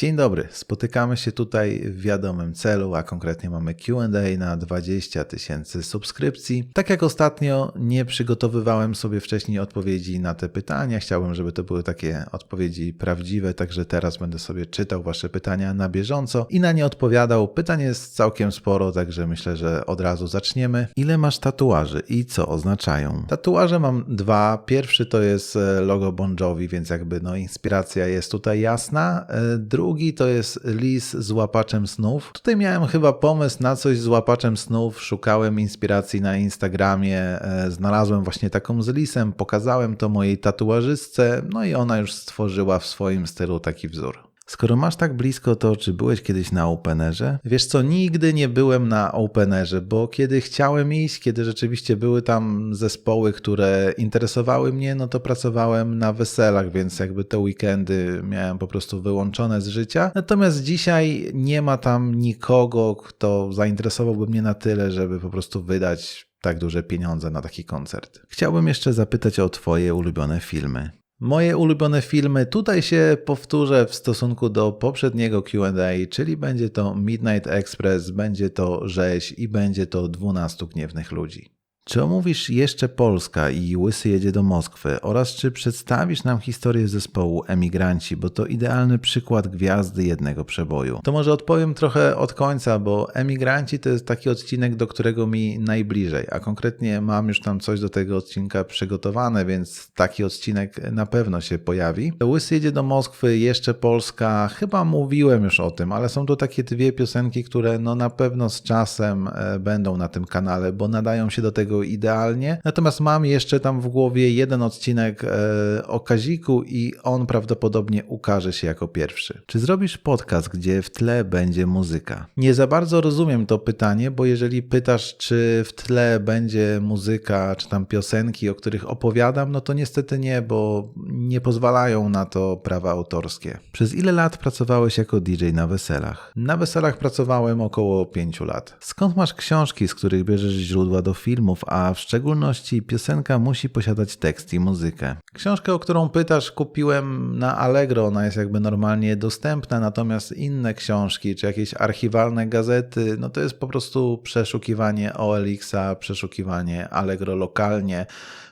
Dzień dobry, spotykamy się tutaj w wiadomym celu, a konkretnie mamy QA na 20 tysięcy subskrypcji. Tak jak ostatnio nie przygotowywałem sobie wcześniej odpowiedzi na te pytania, chciałbym, żeby to były takie odpowiedzi prawdziwe, także teraz będę sobie czytał Wasze pytania na bieżąco i na nie odpowiadał. Pytań jest całkiem sporo, także myślę, że od razu zaczniemy. Ile masz tatuaży i co oznaczają? Tatuaże mam dwa. Pierwszy to jest e, logo Bon Jovi, więc jakby no inspiracja jest tutaj jasna. E, Drugi to jest lis z łapaczem snów. Tutaj miałem chyba pomysł na coś z łapaczem snów, szukałem inspiracji na Instagramie, e, znalazłem właśnie taką z lisem, pokazałem to mojej tatuażystce, no i ona już stworzyła w swoim stylu taki wzór. Skoro masz tak blisko, to czy byłeś kiedyś na openerze? Wiesz co, nigdy nie byłem na openerze, bo kiedy chciałem iść, kiedy rzeczywiście były tam zespoły, które interesowały mnie, no to pracowałem na weselach, więc jakby te weekendy miałem po prostu wyłączone z życia. Natomiast dzisiaj nie ma tam nikogo, kto zainteresowałby mnie na tyle, żeby po prostu wydać tak duże pieniądze na taki koncert. Chciałbym jeszcze zapytać o Twoje ulubione filmy. Moje ulubione filmy tutaj się powtórzę w stosunku do poprzedniego QA, czyli będzie to Midnight Express, będzie to Rzeź i będzie to 12 gniewnych ludzi. Czy omówisz jeszcze Polska i Łysy jedzie do Moskwy oraz czy przedstawisz nam historię zespołu Emigranci, bo to idealny przykład gwiazdy jednego przeboju? To może odpowiem trochę od końca, bo Emigranci to jest taki odcinek, do którego mi najbliżej, a konkretnie mam już tam coś do tego odcinka przygotowane, więc taki odcinek na pewno się pojawi. Łysy jedzie do Moskwy, jeszcze Polska, chyba mówiłem już o tym, ale są to takie dwie piosenki, które no na pewno z czasem e, będą na tym kanale, bo nadają się do tego idealnie. Natomiast mam jeszcze tam w głowie jeden odcinek e, o Kaziku i on prawdopodobnie ukaże się jako pierwszy. Czy zrobisz podcast, gdzie w tle będzie muzyka? Nie za bardzo rozumiem to pytanie, bo jeżeli pytasz, czy w tle będzie muzyka, czy tam piosenki, o których opowiadam, no to niestety nie, bo nie pozwalają na to prawa autorskie. Przez ile lat pracowałeś jako DJ na weselach? Na weselach pracowałem około 5 lat. Skąd masz książki, z których bierzesz źródła do filmów, a w szczególności piosenka musi posiadać tekst i muzykę. Książkę, o którą pytasz, kupiłem na Allegro, ona jest jakby normalnie dostępna, natomiast inne książki czy jakieś archiwalne gazety, no to jest po prostu przeszukiwanie OLX-a, przeszukiwanie Allegro lokalnie.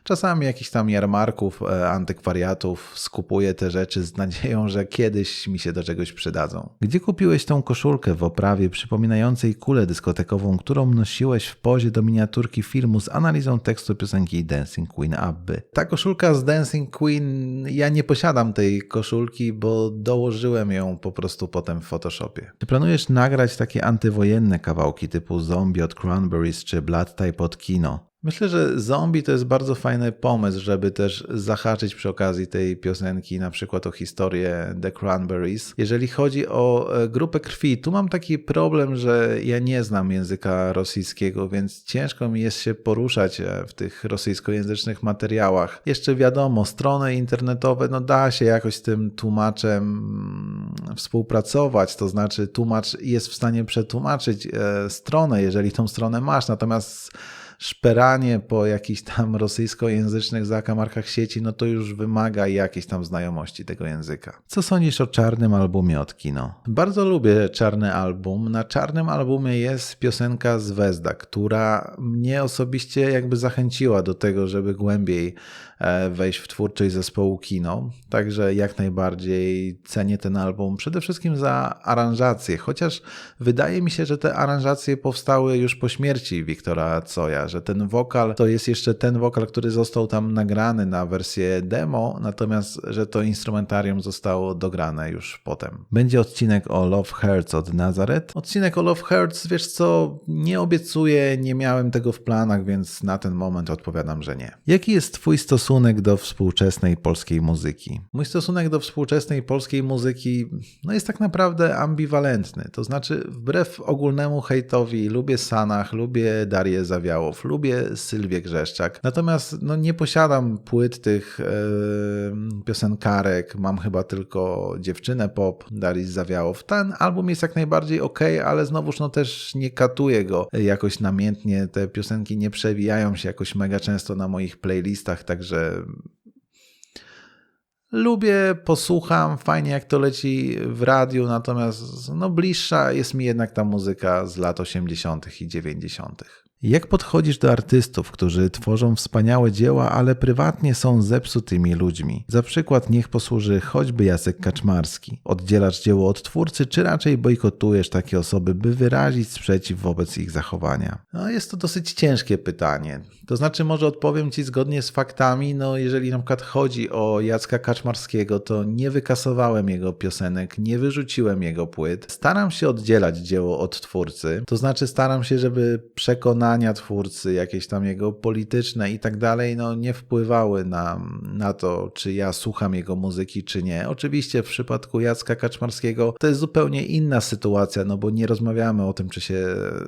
Czasami jakichś tam jarmarków, e, antykwariatów skupuję te rzeczy z nadzieją, że kiedyś mi się do czegoś przydadzą. Gdzie kupiłeś tą koszulkę w oprawie przypominającej kulę dyskotekową, którą nosiłeś w pozie do miniaturki filmu z analizą tekstu piosenki Dancing Queen Abby? Ta koszulka z Dancing Queen, ja nie posiadam tej koszulki, bo dołożyłem ją po prostu potem w Photoshopie. Czy planujesz nagrać takie antywojenne kawałki typu Zombie od Cranberries czy Blood Type od Kino? Myślę, że zombie to jest bardzo fajny pomysł, żeby też zahaczyć przy okazji tej piosenki na przykład o historię The Cranberries. Jeżeli chodzi o e, grupę krwi, tu mam taki problem, że ja nie znam języka rosyjskiego, więc ciężko mi jest się poruszać e, w tych rosyjskojęzycznych materiałach. Jeszcze wiadomo, strony internetowe, no da się jakoś z tym tłumaczem mm, współpracować, to znaczy tłumacz jest w stanie przetłumaczyć e, stronę, jeżeli tą stronę masz, natomiast szperanie po jakichś tam rosyjskojęzycznych zakamarkach sieci, no to już wymaga jakiejś tam znajomości tego języka. Co sądzisz o czarnym albumie od kino? Bardzo lubię czarny album. Na czarnym albumie jest piosenka z która mnie osobiście jakby zachęciła do tego, żeby głębiej wejść w twórczość zespołu kino. Także jak najbardziej cenię ten album przede wszystkim za aranżację, chociaż wydaje mi się, że te aranżacje powstały już po śmierci Wiktora Coja, że ten wokal to jest jeszcze ten wokal, który został tam nagrany na wersję demo, natomiast że to instrumentarium zostało dograne już potem. Będzie odcinek o Love Hurts od Nazareth. Odcinek o Love Hurts, wiesz co, nie obiecuję, nie miałem tego w planach, więc na ten moment odpowiadam, że nie. Jaki jest twój stosunek stosunek do współczesnej polskiej muzyki? Mój stosunek do współczesnej polskiej muzyki no jest tak naprawdę ambiwalentny. To znaczy, wbrew ogólnemu hejtowi, lubię Sanach, lubię Darię Zawiałow, lubię Sylwię Grzeszczak. Natomiast no, nie posiadam płyt tych yy, piosenkarek. Mam chyba tylko dziewczynę pop Darii Zawiałow. Ten album jest jak najbardziej ok, ale znowuż no też nie katuję go jakoś namiętnie. Te piosenki nie przewijają się jakoś mega często na moich playlistach, także Lubię, posłucham, fajnie jak to leci w radiu, natomiast no, bliższa jest mi jednak ta muzyka z lat 80. i 90. Jak podchodzisz do artystów, którzy tworzą wspaniałe dzieła, ale prywatnie są zepsutymi ludźmi? Za przykład niech posłuży choćby Jacek Kaczmarski. Oddzielasz dzieło od twórcy, czy raczej bojkotujesz takie osoby, by wyrazić sprzeciw wobec ich zachowania? No, jest to dosyć ciężkie pytanie. To znaczy, może odpowiem Ci zgodnie z faktami, no jeżeli na przykład chodzi o Jacka Kaczmarskiego, to nie wykasowałem jego piosenek, nie wyrzuciłem jego płyt. Staram się oddzielać dzieło od twórcy, to znaczy staram się, żeby przekonania twórcy, jakieś tam jego polityczne i tak dalej, no nie wpływały na, na to, czy ja słucham jego muzyki, czy nie. Oczywiście w przypadku Jacka Kaczmarskiego to jest zupełnie inna sytuacja, no bo nie rozmawiamy o tym, czy się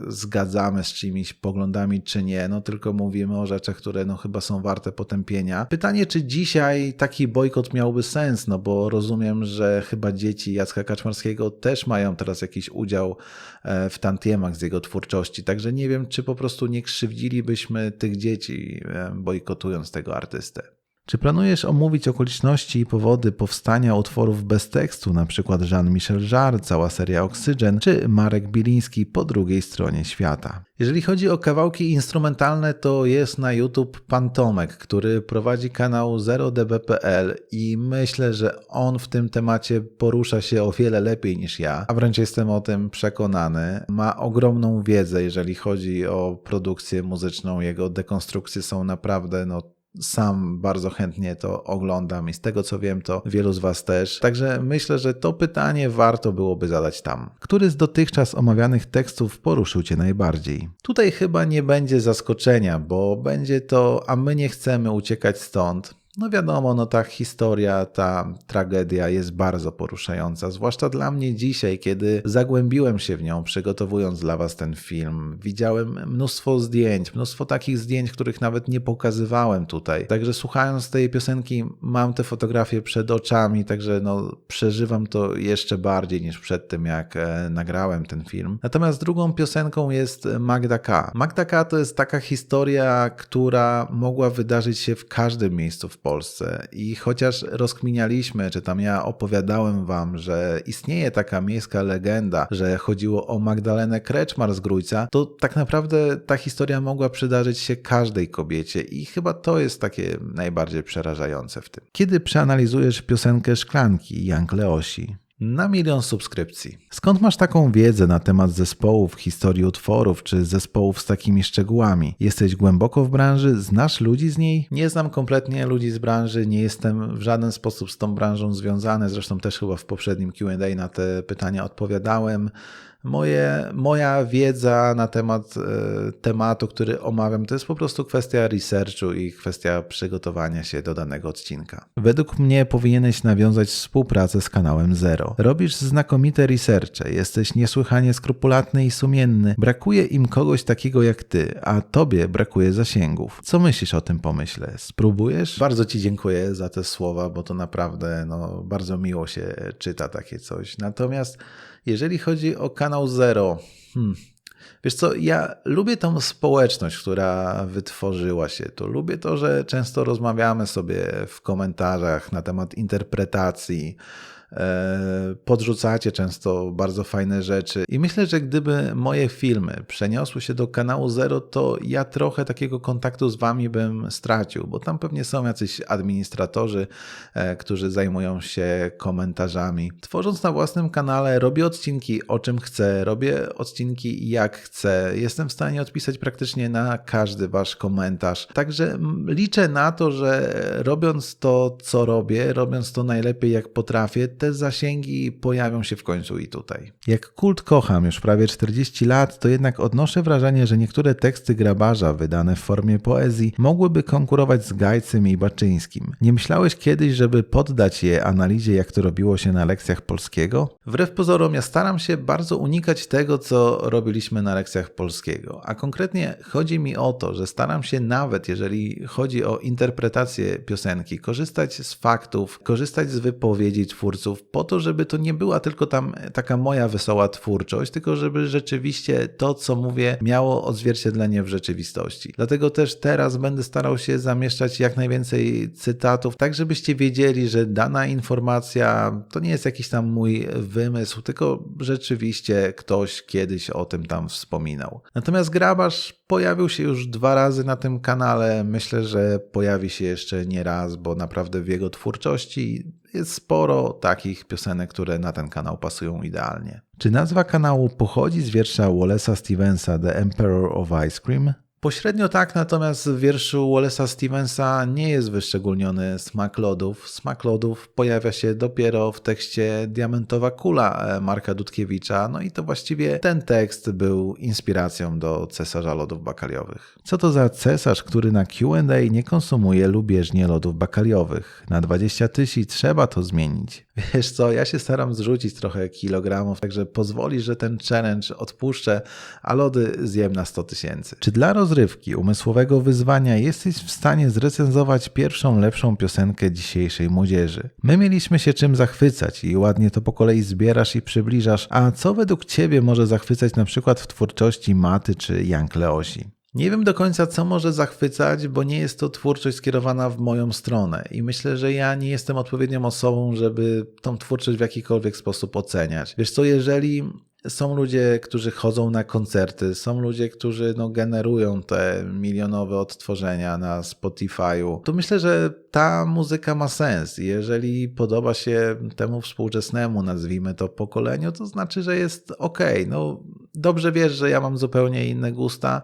zgadzamy z czyimiś poglądami, czy nie, no tylko mówimy o rzeczach, które no chyba są warte potępienia. Pytanie, czy dzisiaj taki bojkot miałby sens, no bo rozumiem, że chyba dzieci Jacka Kaczmarskiego też mają teraz jakiś udział e, w tantiemach z jego twórczości, także nie wiem, czy po prostu nie krzywdzilibyśmy tych dzieci bojkotując tego artystę. Czy planujesz omówić okoliczności i powody powstania utworów bez tekstu, np. Jean-Michel Jarre, cała seria Oxygen, czy Marek Biliński po drugiej stronie świata? Jeżeli chodzi o kawałki instrumentalne, to jest na YouTube Pan Tomek, który prowadzi kanał 0db.pl i myślę, że on w tym temacie porusza się o wiele lepiej niż ja, a wręcz jestem o tym przekonany. Ma ogromną wiedzę, jeżeli chodzi o produkcję muzyczną, jego dekonstrukcje są naprawdę no, sam bardzo chętnie to oglądam i z tego co wiem, to wielu z Was też. Także myślę, że to pytanie warto byłoby zadać tam. Który z dotychczas omawianych tekstów poruszył Cię najbardziej? Tutaj chyba nie będzie zaskoczenia, bo będzie to, a my nie chcemy uciekać stąd. No wiadomo, no ta historia, ta tragedia jest bardzo poruszająca, zwłaszcza dla mnie dzisiaj, kiedy zagłębiłem się w nią, przygotowując dla Was ten film. Widziałem mnóstwo zdjęć, mnóstwo takich zdjęć, których nawet nie pokazywałem tutaj. Także słuchając tej piosenki, mam te fotografie przed oczami, także no, przeżywam to jeszcze bardziej niż przed tym, jak e, nagrałem ten film. Natomiast drugą piosenką jest Magda K. Magda K to jest taka historia, która mogła wydarzyć się w każdym miejscu w Polsce. I chociaż rozkminialiśmy, czy tam ja opowiadałem wam, że istnieje taka miejska legenda, że chodziło o Magdalenę Kreczmar z Grójca, to tak naprawdę ta historia mogła przydarzyć się każdej kobiecie i chyba to jest takie najbardziej przerażające w tym. Kiedy przeanalizujesz piosenkę Szklanki Jank Leosi, na milion subskrypcji. Skąd masz taką wiedzę na temat zespołów, historii utworów czy zespołów z takimi szczegółami? Jesteś głęboko w branży? Znasz ludzi z niej? Nie znam kompletnie ludzi z branży, nie jestem w żaden sposób z tą branżą związany. Zresztą też chyba w poprzednim QA na te pytania odpowiadałem. Moje, moja wiedza na temat e, tematu, który omawiam, to jest po prostu kwestia researchu i kwestia przygotowania się do danego odcinka. Według mnie powinieneś nawiązać współpracę z kanałem Zero. Robisz znakomite researche, jesteś niesłychanie skrupulatny i sumienny. Brakuje im kogoś takiego jak ty, a tobie brakuje zasięgów. Co myślisz o tym pomyśle? Spróbujesz? Bardzo ci dziękuję za te słowa, bo to naprawdę no, bardzo miło się czyta takie coś. Natomiast jeżeli chodzi o kanał Zero, hmm, Wiesz co, ja lubię tą społeczność, która wytworzyła się tu. Lubię to, że często rozmawiamy sobie w komentarzach na temat interpretacji, podrzucacie często bardzo fajne rzeczy. I myślę, że gdyby moje filmy przeniosły się do kanału Zero, to ja trochę takiego kontaktu z wami bym stracił, bo tam pewnie są jacyś administratorzy, e, którzy zajmują się komentarzami. Tworząc na własnym kanale, robię odcinki o czym chcę, robię odcinki jak chcę. Jestem w stanie odpisać praktycznie na każdy wasz komentarz. Także liczę na to, że robiąc to, co robię, robiąc to najlepiej jak potrafię, te zasięgi pojawią się w końcu i tutaj. Jak kult kocham już prawie 40 lat, to jednak odnoszę wrażenie, że niektóre teksty grabarza wydane w formie poezji mogłyby konkurować z Gajcem i Baczyńskim. Nie myślałeś kiedyś, żeby poddać je analizie, jak to robiło się na lekcjach polskiego? Wbrew pozorom, ja staram się bardzo unikać tego, co robiliśmy na lekcjach polskiego. A konkretnie chodzi mi o to, że staram się nawet, jeżeli chodzi o interpretację piosenki, korzystać z faktów, korzystać z wypowiedzi twórców, po to, żeby to nie była tylko tam taka moja wesoła twórczość, tylko żeby rzeczywiście to, co mówię, miało odzwierciedlenie w rzeczywistości. Dlatego też teraz będę starał się zamieszczać jak najwięcej cytatów, tak żebyście wiedzieli, że dana informacja to nie jest jakiś tam mój wymysł, tylko rzeczywiście ktoś kiedyś o tym tam wspominał. Natomiast Grabarz pojawił się już dwa razy na tym kanale. Myślę, że pojawi się jeszcze nie raz, bo naprawdę w jego twórczości jest sporo takich piosenek, które na ten kanał pasują idealnie. Czy nazwa kanału pochodzi z wiersza Wallace'a Stevensa The Emperor of Ice Cream? Pośrednio tak, natomiast w wierszu Wallace'a Stevensa nie jest wyszczególniony smak lodów. Smak lodów pojawia się dopiero w tekście Diamentowa Kula e, Marka Dudkiewicza, no i to właściwie ten tekst był inspiracją do cesarza lodów bakaliowych. Co to za cesarz, który na Q&A nie konsumuje lubieżnie lodów bakaliowych? Na 20 tysięcy trzeba to zmienić. Wiesz co, ja się staram zrzucić trochę kilogramów, także pozwoli, że ten challenge odpuszczę, a lody zjem na 100 tysięcy. Czy dla rozrywki, umysłowego wyzwania jesteś w stanie zrecenzować pierwszą lepszą piosenkę dzisiejszej młodzieży? My mieliśmy się czym zachwycać i ładnie to po kolei zbierasz i przybliżasz, a co według Ciebie może zachwycać na przykład w twórczości Maty czy Jank Leosi? Nie wiem do końca, co może zachwycać, bo nie jest to twórczość skierowana w moją stronę i myślę, że ja nie jestem odpowiednią osobą, żeby tą twórczość w jakikolwiek sposób oceniać. Wiesz co, jeżeli są ludzie, którzy chodzą na koncerty, są ludzie, którzy no, generują te milionowe odtworzenia na Spotify'u. To myślę, że ta muzyka ma sens. Jeżeli podoba się temu współczesnemu, nazwijmy to pokoleniu, to znaczy, że jest ok. No, dobrze wiesz, że ja mam zupełnie inne gusta.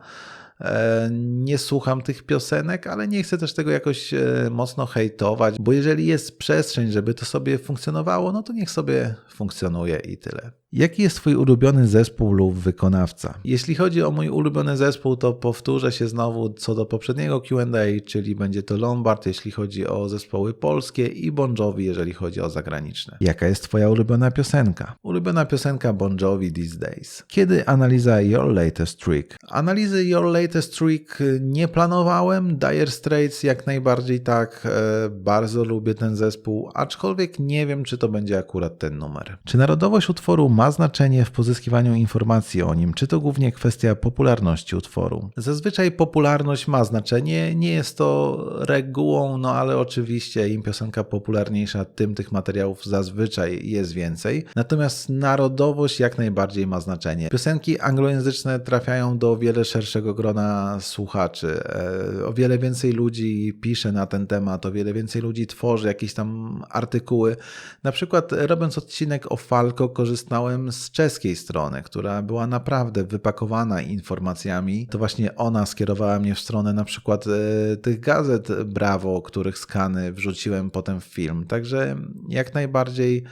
E, nie słucham tych piosenek, ale nie chcę też tego jakoś e, mocno hejtować, bo jeżeli jest przestrzeń, żeby to sobie funkcjonowało, no to niech sobie funkcjonuje i tyle. Jaki jest Twój ulubiony zespół lub wykonawca? Jeśli chodzi o mój ulubiony zespół, to powtórzę się znowu co do poprzedniego QA, czyli będzie to Lombard, jeśli chodzi o zespoły polskie i Bon Jovi, jeżeli chodzi o zagraniczne. Jaka jest Twoja ulubiona piosenka? Ulubiona piosenka Bon Jovi These Days. Kiedy analiza Your Latest Trick? Analizy Your Latest Trick nie planowałem, Dire Straits jak najbardziej tak, e, bardzo lubię ten zespół, aczkolwiek nie wiem, czy to będzie akurat ten numer. Czy narodowość utworu ma znaczenie w pozyskiwaniu informacji o nim, czy to głównie kwestia popularności utworu? Zazwyczaj popularność ma znaczenie, nie jest to regułą, no ale oczywiście im piosenka popularniejsza, tym tych materiałów zazwyczaj jest więcej. Natomiast narodowość jak najbardziej ma znaczenie. Piosenki anglojęzyczne trafiają do wiele szerszego grona słuchaczy. E, o wiele więcej ludzi pisze na ten temat, o wiele więcej ludzi tworzy jakieś tam artykuły. Na przykład robiąc odcinek o Falco korzystałem z czeskiej strony, która była naprawdę wypakowana informacjami. To właśnie ona skierowała mnie w stronę na przykład e, tych gazet Brawo, których skany wrzuciłem potem w film. Także jak najbardziej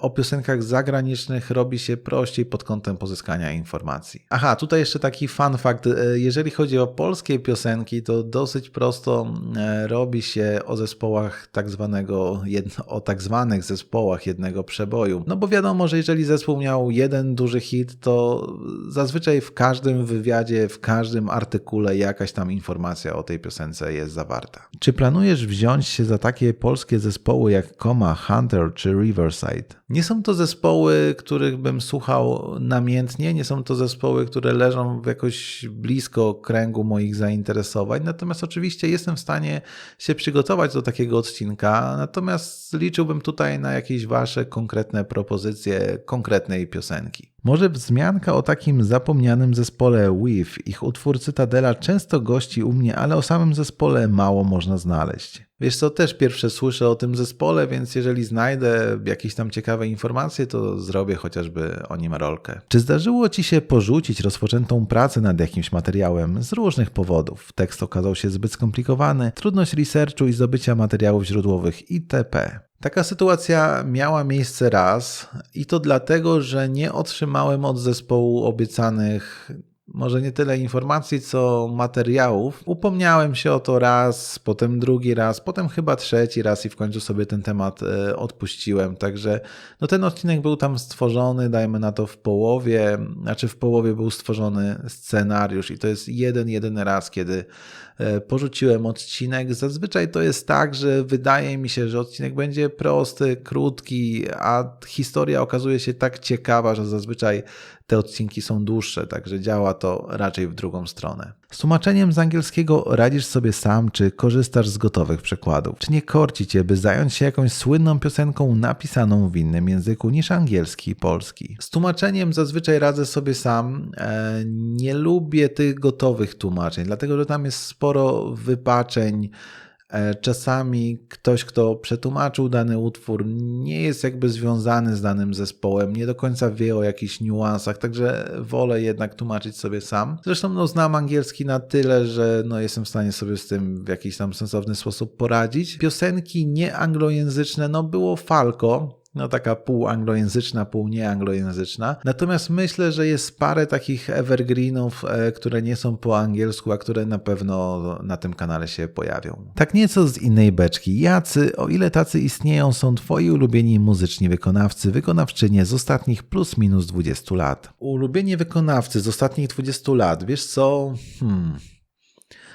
o piosenkach zagranicznych robi się prościej pod kątem pozyskania informacji. Aha, tutaj jeszcze taki fun fact. E, jeżeli chodzi o polskie piosenki, to dosyć prosto e, robi się o zespołach tak zwanego, o tak zwanych zespołach jednego przeboju. No bo wiadomo, że jeżeli zespół miał jeden duży hit, to zazwyczaj w każdym wywiadzie, w każdym artykule jakaś tam informacja o tej piosence jest zawarta. Czy planujesz wziąć się za takie polskie zespoły jak Koma, Hunter czy Riverside? Nie są to zespoły, których bym słuchał namiętnie, nie są to zespoły, które leżą w jakoś blisko kręgu moich zainteresowań, natomiast oczywiście jestem w stanie się przygotować do takiego odcinka, natomiast liczyłbym tutaj na jakieś wasze konkretne propozycje konkretnej piosenki. Może wzmianka o takim zapomnianym zespole Weave. Ich utwór Cytadela często gości u mnie, ale o samym zespole mało można znaleźć. Wiesz co, też pierwsze słyszę o tym zespole, więc jeżeli znajdę jakieś tam ciekawe informacje, to zrobię chociażby o nim rolkę. Czy zdarzyło Ci się porzucić rozpoczętą pracę nad jakimś materiałem z różnych powodów? Tekst okazał się zbyt skomplikowany, trudność researchu i zdobycia materiałów źródłowych itp. Taka sytuacja miała miejsce raz i to dlatego, że nie otrzymałem od zespołu obiecanych może nie tyle informacji, co materiałów. Upomniałem się o to raz, potem drugi raz, potem chyba trzeci raz i w końcu sobie ten temat e, odpuściłem. Także no ten odcinek był tam stworzony, dajmy na to w połowie, znaczy w połowie był stworzony scenariusz i to jest jeden, jedyny raz, kiedy e, porzuciłem odcinek. Zazwyczaj to jest tak, że wydaje mi się, że odcinek będzie prosty, krótki, a historia okazuje się tak ciekawa, że zazwyczaj te odcinki są dłuższe, także działa to raczej w drugą stronę. Z tłumaczeniem z angielskiego radzisz sobie sam, czy korzystasz z gotowych przekładów? Czy nie korci cię, by zająć się jakąś słynną piosenką napisaną w innym języku niż angielski i polski? Z tłumaczeniem zazwyczaj radzę sobie sam. E, nie lubię tych gotowych tłumaczeń, dlatego że tam jest sporo wypaczeń czasami ktoś, kto przetłumaczył dany utwór, nie jest jakby związany z danym zespołem, nie do końca wie o jakichś niuansach, także wolę jednak tłumaczyć sobie sam. Zresztą no, znam angielski na tyle, że no, jestem w stanie sobie z tym w jakiś tam sensowny sposób poradzić. Piosenki nieanglojęzyczne, no było Falco, no taka pół anglojęzyczna, pół nieanglojęzyczna. Natomiast myślę, że jest parę takich evergreenów, e, które nie są po angielsku, a które na pewno na tym kanale się pojawią. Tak nieco z innej beczki. Jacy, o ile tacy istnieją, są twoi ulubieni muzyczni wykonawcy, wykonawczynie z ostatnich plus minus 20 lat? Ulubieni wykonawcy z ostatnich 20 lat, wiesz co? Hmm...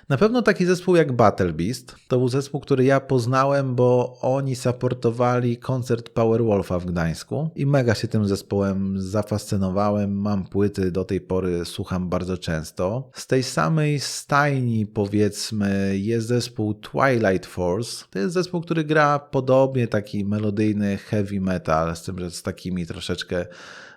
Na pewno taki zespół jak Battle Beast to był zespół, który ja poznałem, bo oni supportowali koncert Powerwolfa w Gdańsku i mega się tym zespołem zafascynowałem. Mam płyty, do tej pory słucham bardzo często. Z tej samej stajni, powiedzmy, jest zespół Twilight Force. To jest zespół, który gra podobnie taki melodyjny heavy metal, z tym, że z takimi troszeczkę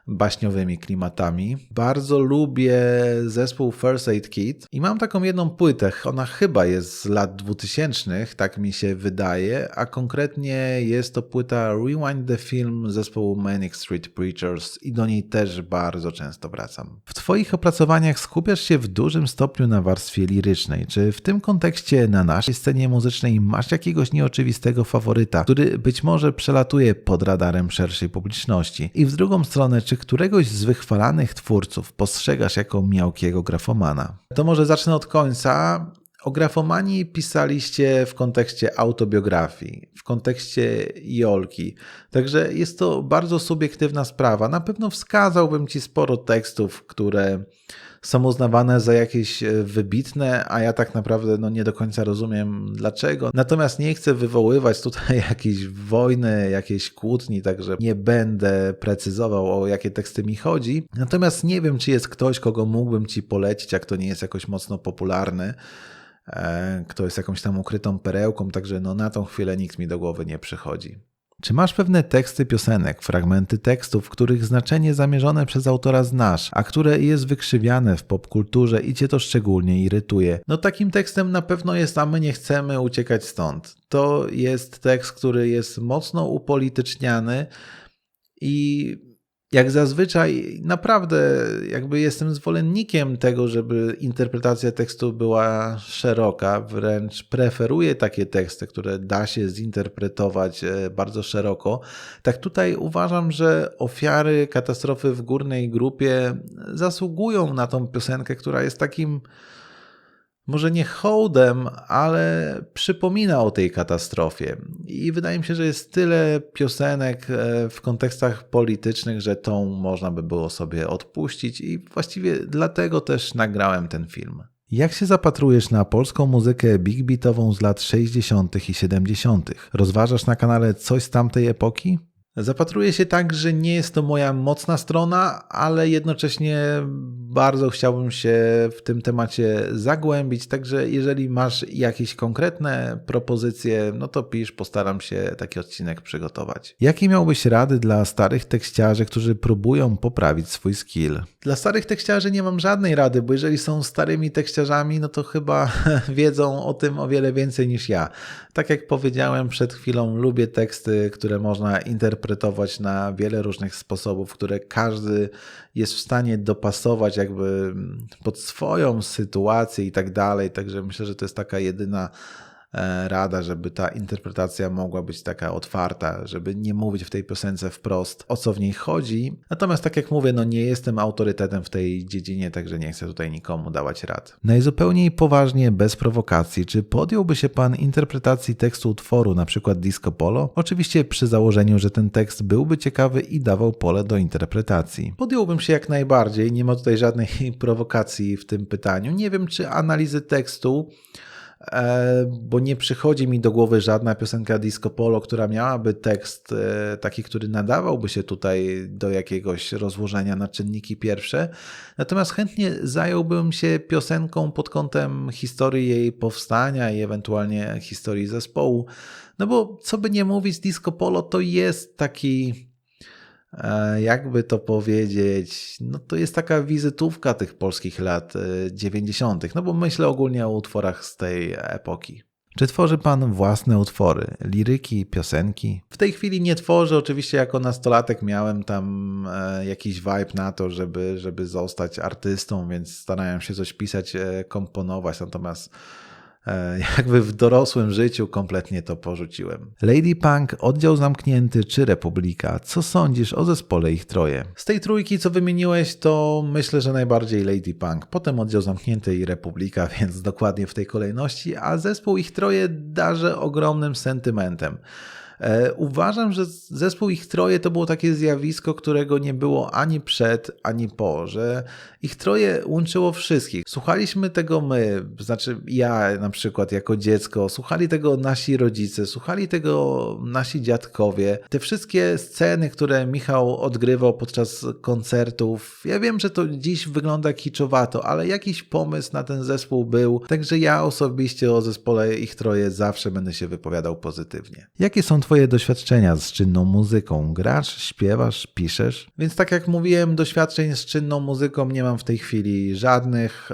baśniowymi klimatami. Bardzo lubię zespół First Aid Kit i mam taką jedną płytę, ona chyba jest z lat 2000, tak mi się wydaje, a konkretnie jest to płyta Rewind the Film zespołu Manic Street Preachers i do niej też bardzo często wracam. W Twoich opracowaniach skupiasz się w dużym stopniu na warstwie lirycznej. Czy w tym kontekście na naszej scenie muzycznej masz jakiegoś nieoczywistego faworyta, który być może przelatuje pod radarem szerszej publiczności? I w drugą stronę, czy któregoś z wychwalanych twórców postrzegasz jako miałkiego grafomana? To może zacznę od końca. O grafomanii pisaliście w kontekście autobiografii, w kontekście Jolki. Także jest to bardzo subiektywna sprawa. Na pewno wskazałbym Ci sporo tekstów, które są uznawane za jakieś e, wybitne, a ja tak naprawdę no, nie do końca rozumiem dlaczego. Natomiast nie chcę wywoływać tutaj jakiejś wojny, jakiejś kłótni, także nie będę precyzował o jakie teksty mi chodzi. Natomiast nie wiem, czy jest ktoś, kogo mógłbym Ci polecić, jak to nie jest jakoś mocno popularny e, kto jest jakąś tam ukrytą perełką, także no na tą chwilę nikt mi do głowy nie przychodzi. Czy masz pewne teksty piosenek, fragmenty tekstów, których znaczenie zamierzone przez autora znasz, a które jest wykrzywiane w popkulturze i cię to szczególnie irytuje? No takim tekstem na pewno jest, a my nie chcemy uciekać stąd. To jest tekst, który jest mocno upolityczniany i jak zazwyczaj naprawdę jakby jestem zwolennikiem tego, żeby interpretacja tekstu była szeroka, wręcz preferuję takie teksty, które da się zinterpretować e, bardzo szeroko. Tak tutaj uważam, że ofiary katastrofy w górnej grupie zasługują na tą piosenkę, która jest takim może nie hołdem, ale przypomina o tej katastrofie. I wydaje mi się, że jest tyle piosenek e, w kontekstach politycznych, że tą można by było sobie odpuścić, i właściwie dlatego też nagrałem ten film. Jak się zapatrujesz na polską muzykę big beatową z lat 60. i 70.? Rozważasz na kanale coś z tamtej epoki? Zapatruję się tak, że nie jest to moja mocna strona, ale jednocześnie bardzo chciałbym się w tym temacie zagłębić. Także jeżeli masz jakieś konkretne propozycje, no to pisz, postaram się taki odcinek przygotować. Jakie miałbyś rady dla starych tekściarzy, którzy próbują poprawić swój skill? Dla starych tekściarzy nie mam żadnej rady, bo jeżeli są starymi tekściarzami, no to chyba wiedzą o tym o wiele więcej niż ja. Tak jak powiedziałem przed chwilą, lubię teksty, które można interpretować na wiele różnych sposobów, które każdy jest w stanie dopasować jakby pod swoją sytuację i tak dalej. Także myślę, że to jest taka jedyna rada, żeby ta interpretacja mogła być taka otwarta, żeby nie mówić w tej piosence wprost o co w niej chodzi. Natomiast tak jak mówię, no nie jestem autorytetem w tej dziedzinie, także nie chcę tutaj nikomu dawać rad. Najzupełniej poważnie, bez prowokacji, czy podjąłby się pan interpretacji tekstu utworu, na przykład Disco Polo? Oczywiście przy założeniu, że ten tekst byłby ciekawy i dawał pole do interpretacji. Podjąłbym się jak najbardziej, nie ma tutaj żadnej prowokacji w tym pytaniu. Nie wiem, czy analizy tekstu e, bo nie przychodzi mi do głowy żadna piosenka disco polo, która miałaby tekst e, taki, który nadawałby się tutaj do jakiegoś rozłożenia na czynniki pierwsze. Natomiast chętnie zająłbym się piosenką pod kątem historii jej powstania i ewentualnie historii zespołu. No bo co by nie mówić, disco polo to jest taki E, jakby to powiedzieć, no to jest taka wizytówka tych polskich lat 90., no bo myślę ogólnie o utworach z tej epoki. Czy tworzy Pan własne utwory, liryki, piosenki? W tej chwili nie tworzę. Oczywiście jako nastolatek miałem tam e, jakiś vibe na to, żeby, żeby zostać artystą, więc starałem się coś pisać, e, komponować. Natomiast E, jakby w dorosłym życiu kompletnie to porzuciłem. Lady Punk, oddział zamknięty czy Republika? Co sądzisz o zespole ich troje? Z tej trójki, co wymieniłeś, to myślę, że najbardziej Lady Punk, potem oddział zamknięty i Republika, więc dokładnie w tej kolejności, a zespół ich troje darzę ogromnym sentymentem. E, uważam, że zespół ich troje to było takie zjawisko, którego nie było ani przed, ani po, że ich troje łączyło wszystkich. Słuchaliśmy tego my, znaczy ja na przykład jako dziecko, słuchali tego nasi rodzice, słuchali tego nasi dziadkowie. Te wszystkie sceny, które Michał odgrywał podczas koncertów, ja wiem, że to dziś wygląda kiczowato, ale jakiś pomysł na ten zespół był, także ja osobiście o zespole ich troje zawsze będę się wypowiadał pozytywnie. Jakie są Twoje doświadczenia z czynną muzyką? Grasz, śpiewasz, piszesz? Więc tak jak mówiłem, doświadczeń z czynną muzyką nie mam w tej chwili żadnych.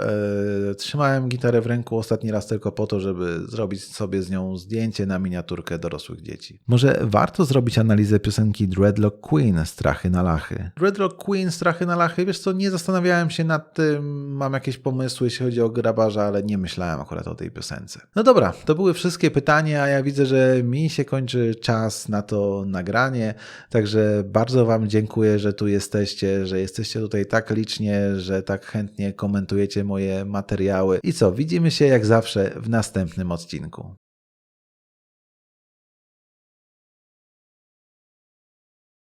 E, trzymałem gitarę w ręku ostatni raz tylko po to, żeby zrobić sobie z nią zdjęcie na miniaturkę dorosłych dzieci. Może warto zrobić analizę piosenki Dreadlock Queen Strachy na lachy? Dreadlock Queen Strachy na lachy, wiesz co, nie zastanawiałem się nad tym, mam jakieś pomysły, jeśli chodzi o grabarza, ale nie myślałem akurat o tej piosence. No dobra, to były wszystkie pytania, a ja widzę, że mi się kończy czas na to nagranie, także bardzo Wam dziękuję, że tu jesteście, że jesteście tutaj tak licznie, że tak chętnie komentujecie moje materiały. I co, widzimy się jak zawsze w następnym odcinku.